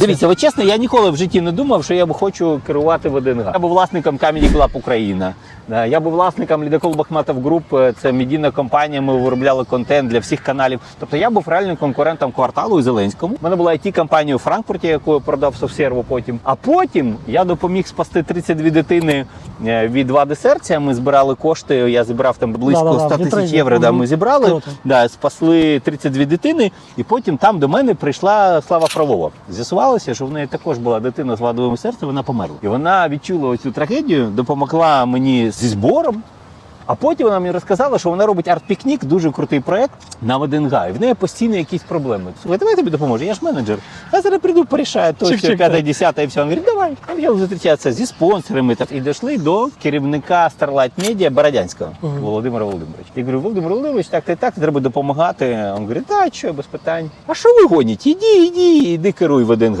Дивіться, от чесно, я ніколи в житті не думав, що я б хочу керувати ВДНГ. Я був власником Comedy Club Україна. Я був власником Лідакол Бахматов Груп. Е, Це медійна компанія. Ми виробляли контент для всіх каналів. Тобто я був реальним конкурентом кварталу і Зеленському. У мене була it компанія у Франкфурті, яку я продав софсерву потім. А потім я допоміг спасти 32 дитини від вади серця. Ми збирали кошти. Я зібрав там близько 100 тисяч євро. Да, ми зібрали. Да, спасли 32 дитини, і потім там до мене прийшла Слава Фролова. З'ясувалося, що в неї також була дитина з вадовим серцем, вона померла. І вона відчула цю трагедію, допомогла мені зі збором. А потім вона мені розказала, що вона робить арт-пікнік, дуже крутий проект на ВДНГ. І в неї постійно якісь проблеми. Слухай, давай я тобі допоможу, я ж менеджер. Я зараз прийду, порішаю то, що п'яте, десяте, і все. Він говорить, давай. Почали зустрічатися зі спонсорами. І дійшли до керівника Starlight Media Бородянського Мгм. Володимира Володимировича. Я говорю, Володимир Володимирович, так, так, так, треба допомагати. Він говорить, так, що, без питань. А що ви гоніте? Іди, іди, іди керуй ВДНГ.